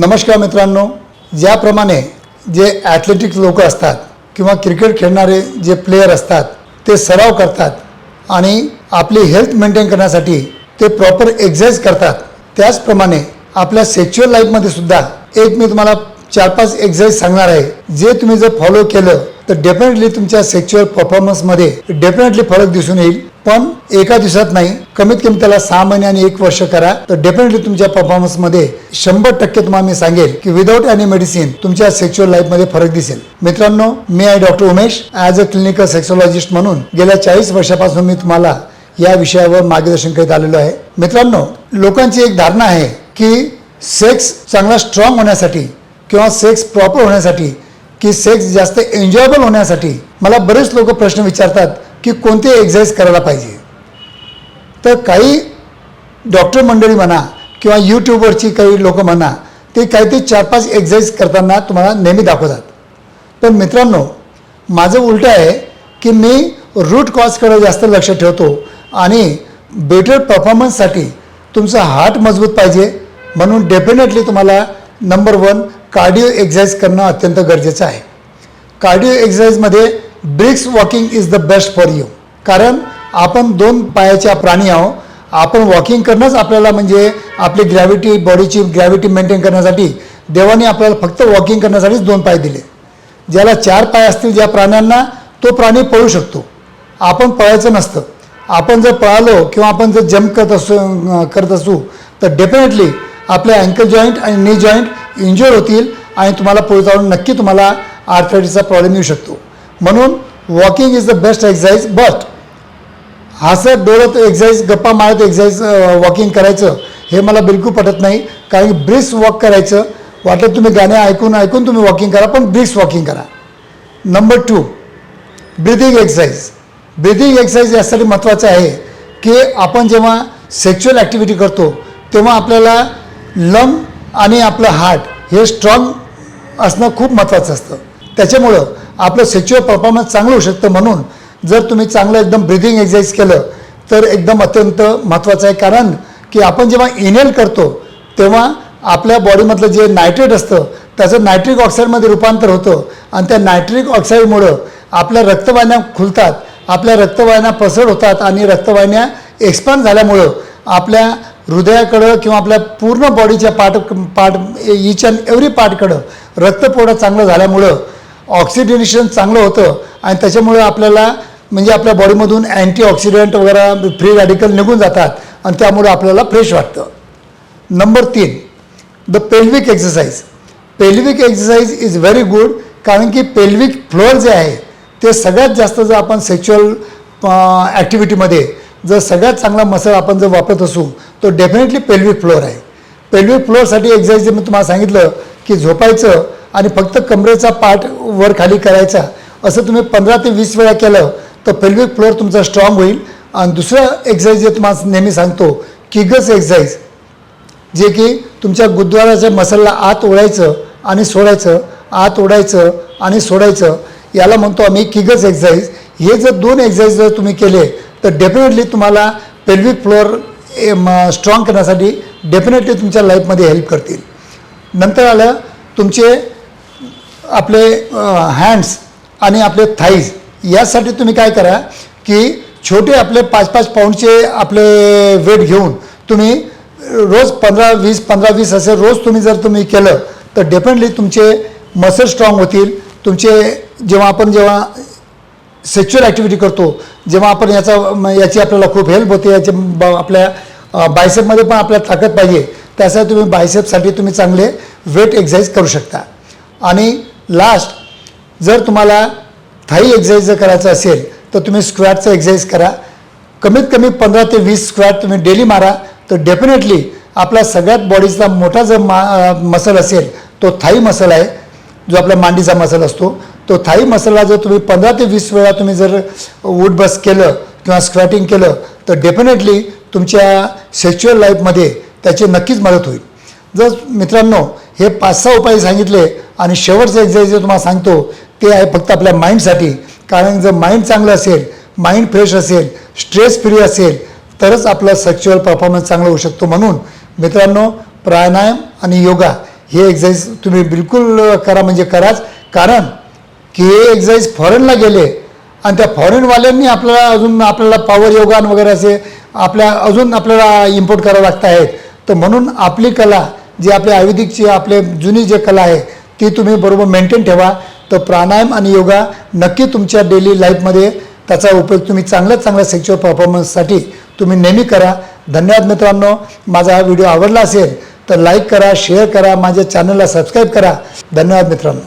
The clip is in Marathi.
नमस्कार मित्रांनो ज्याप्रमाणे जे ॲथलेटिक लोक असतात किंवा क्रिकेट खेळणारे जे प्लेयर असतात ते सराव करतात आणि आपली हेल्थ मेंटेन करण्यासाठी ते प्रॉपर एक्झरसाइज करतात. त्याचप्रमाणे आपल्या सेक्च्युअल लाईफमध्ये सुद्धा एक मी तुम्हाला चार पाच एक्झरसाइज सांगणार आहे. जे तुम्ही जर फॉलो केलं तर डेफिनेटली तुमच्या सेक्च्युअल परफॉर्मन्समध्ये डेफिनेटली फरक दिसून येईल. पण एका दिवसात नाही. कमीत कमी त्याला सहा महिने आणि एक वर्ष करा. तर डेफिनेटली तुमच्या परफॉर्मन्समध्ये शंभर टक्के तुम्हाला मी सांगेल की विदाऊट एनी मेडिसिन तुमच्या सेक्शुअल लाईफमध्ये फरक दिसेल. मित्रांनो मी आहे doctor Umesh. As a clinical sexologist म्हणून गेल्या चाळीस वर्षापासून मी तुम्हाला या विषयावर मार्गदर्शन करीत आलेलो आहे. मित्रांनो लोकांची एक धारणा आहे की सेक्स चांगला स्ट्रॉंग होण्यासाठी किंवा सेक्स प्रॉपर होण्यासाठी की सेक्स जास्त एन्जॉयबल होण्यासाठी मला बरेच लोक प्रश्न विचारतात की कोणते एक्झरसाईज करायला पाहिजे. तर काही डॉक्टर मंडळी म्हणा किंवा यूट्यूबवरची काही लोक म्हणा ते काहीतरी चार पाच एक्झरसाईज करताना तुम्हाला नेहमी दाखवतात. पण मित्रांनो माझं उलटं आहे की मी रूट कॉजकडे जास्त लक्ष ठेवतो आणि बेटर परफॉर्मन्ससाठी तुमचं हार्ट मजबूत पाहिजे. म्हणून डेफिनेटली तुम्हाला नंबर वन कार्डिओ एक्झरसाईज करणं अत्यंत गरजेचं आहे. Cardio एक्झरसाईजमध्ये brisk walking is the best for you. कारण आपण दोन पायाच्या प्राणी आहो आपण वॉकिंग करणंच आपल्याला म्हणजे आपली ग्रॅव्हिटी बॉडीची ग्रॅव्हिटी मेंटेन करण्यासाठी देवाने आपल्याला फक्त वॉकिंग करण्यासाठीच दोन पाय दिले. ज्याला चार पाय असतील ज्या प्राण्यांना तो प्राणी पळू शकतो. आपण पळायचं नसतं. आपण जर पळालो किंवा आपण जर जम्प करत असू करत असू तर डेफिनेटली आपले अँकल जॉईंट आणि नी जॉईंट इंज्युअर होतील आणि तुम्हाला पुढे जाऊन नक्की तुम्हाला आर्थरायटिसचा प्रॉब्लेम येऊ शकतो. म्हणून walking is the best exercise but हसत डोळत एक्झाईज गप्पा मारत एक्झाईज वॉकिंग करायचं हे मला बिलकुल पटत नाही. कारण ब्रिक्स वॉक करायचं वाटत तुम्ही गाणे ऐकून ऐकून तुम्ही वॉकिंग करा पण ब्रिस्क वॉकिंग करा. Number two breathing exercise breathing exercise यासाठी महत्त्वाचं आहे की आपण जेव्हा सेक्च्युअल ॲक्टिव्हिटी करतो तेव्हा आपल्याला लंग आणि आपलं हार्ट हे स्ट्रॉंग असणं खूप महत्त्वाचं असतं. त्याच्यामुळं आपलं सेक्च्युअल परफॉर्मन्स चांगलं होऊ शकतं म्हणून जर तुम्ही चांगलं एकदम ब्रिदिंग एक्सरसाइज केलं तर एकदम अत्यंत महत्त्वाचं आहे. कारण की आपण जेव्हा इनेल करतो तेव्हा आपल्या बॉडीमधलं जे नायट्रेट असतं त्याचं नायट्रिक ऑक्साईडमध्ये रूपांतर होतं. आणि त्या नायट्रिक ऑक्साईडमुळं आपल्या रक्तवाहिन्या खुलतात आपल्या रक्तवाहिन्या पसरड होतात आणि रक्तवाहिन्या एक्सपांड झाल्यामुळं आपल्या हृदयाकडं किंवा आपल्या पूर्ण बॉडीच्या part part each and every पार्टकडं रक्तपोडं चांगलं झाल्यामुळं ऑक्सिडेशन चांगलं होतं आणि त्याच्यामुळे आपल्याला म्हणजे आपल्या बॉडीमधून अँटीऑक्सिडंट वगैरे फ्री रॅडिकल निघून जातात आणि त्यामुळं आपल्याला फ्रेश वाटतं. नंबर तीन the pelvic exercise pelvic exercise is very good कारण की पेल्विक फ्लोअर जे आहे ते सगळ्यात जास्त जर आपण सेक्च्युअल ॲक्टिव्हिटीमध्ये जर सगळ्यात चांगला मसल आपण जर वापरत असू तो डेफिनेटली पेल्विक फ्लोअर आहे. पेल्विक फ्लोअरसाठी एक्सरसाइज मी तुम्हाला सांगितलं की झोपायचं आणि फक्त कमरेचा पार्ट वर खाली करायचा असं तुम्ही पंधरा ते वीस वेळा केलं तर पेल्विक फ्लोअर तुमचा स्ट्रॉंग होईल. आणि दुसरं एक्सरसाइज जे तुम्हाला नेहमी सांगतो किगस एक्सरसाइज जे की तुमच्या गुरुद्वाराच्या मसलला आत ओढायचं आणि सोडायचं आत ओढायचं आणि सोडायचं. याला म्हणतो आम्ही किगस एक्सरसाइज हे जर दोन एक्सरसाइज जर तुम्ही केले तर डेफिनेटली तुम्हाला पेल्विक फ्लोअर स्ट्रॉंग करण्यासाठी डेफिनेटली तुमच्या लाईफमध्ये हेल्प करतील. नंतर आलं तुमचे आपले हँड्स आणि आपले थाईज यासाठी तुम्ही काय करा की छोटे आपले पाच पाच पाऊंडचे आपले वेट घेऊन तुम्ही रोज पंधरा वीस पंधरा वीस असे रोज तुम्ही जर तुम्ही केलं तर डेफिनेटली तुमचे मसल स्ट्रॉंग होतील. तुमचे जेव्हा आपण जेव्हा सेक्च्युअल ॲक्टिव्हिटी करतो जेव्हा आपण याचा म- याची आपल्याला खूप हेल्प होते याचे ब- आपल्या बायसेपमध्ये पण आपल्याला ताकद पाहिजे. त्यासाठी तुम्ही बायसेपसाठी तुम्ही चांगले वेट एक्झाईज करू शकता. आणि लास्ट जर तुम्हाला थाई एक्सरसाइज जर करायचं असेल तर तुम्ही स्क्वॅटचा एक्सरसाइज करा. कमीत कमी पंधरा ते वीस स्क्वॅट तुम्ही डेली मारा. तर डेफिनेटली आपला सगळ्यात बॉडीचा मोठा जो मा मसल असेल तो थाई मसल आहे जो आपला मांडीचा मसल असतो. तो थाई मसलला जर तुम्ही पंधरा ते वीस वेळा तुम्ही जर वूड बस केलं किंवा स्क्वॅटिंग केलं तर डेफिनेटली तुमच्या सेक्च्युअल लाईफमध्ये त्याची नक्कीच मदत होईल. जर मित्रांनो हे पाच सहा उपाय सांगितले आणि शेवटचं एक्झरसाइज जे तुम्हाला सांगतो ते आहे फक्त आपल्या माइंडसाठी. कारण जर माइंड चांगलं असेल माइंड फ्रेश असेल स्ट्रेस फ्री असेल तरच आपलं सेक्च्युअल परफॉर्मन्स चांगला होऊ शकतो म्हणून. मित्रांनो प्राणायाम आणि योगा हे एक्झरसाईज तुम्ही बिलकुल करा म्हणजे कराच. कारण की हे एक्झरसाईज फॉरेनला गेले आणि त्या फॉरेनवाल्यांनी आपल्याला अजून आपल्याला पॉवर योगान वगैरे असे आपल्या अजून आपल्याला इम्पोर्ट करावं लागत आहेत. तर म्हणून आपली कला जी आपल्या आयुर्वेदिकची आपले जुनी जे कला आहे ती तुम्ही बरोबर मेंटेन ठेवा. तर प्राणायाम आणि योगा नक्की तुमच्या डेली लाईफमध्ये त्याचा उपयोग तुम्ही चांगल्यात चांगल्या सेक्च्युअल परफॉर्मन्ससाठी तुम्ही नेहमी करा. धन्यवाद मित्रांनो. माझा हा व्हिडिओ आवडला असेल तर लाईक करा शेअर करा माझ्या चॅनलला सबस्क्राईब करा. धन्यवाद मित्रांनो.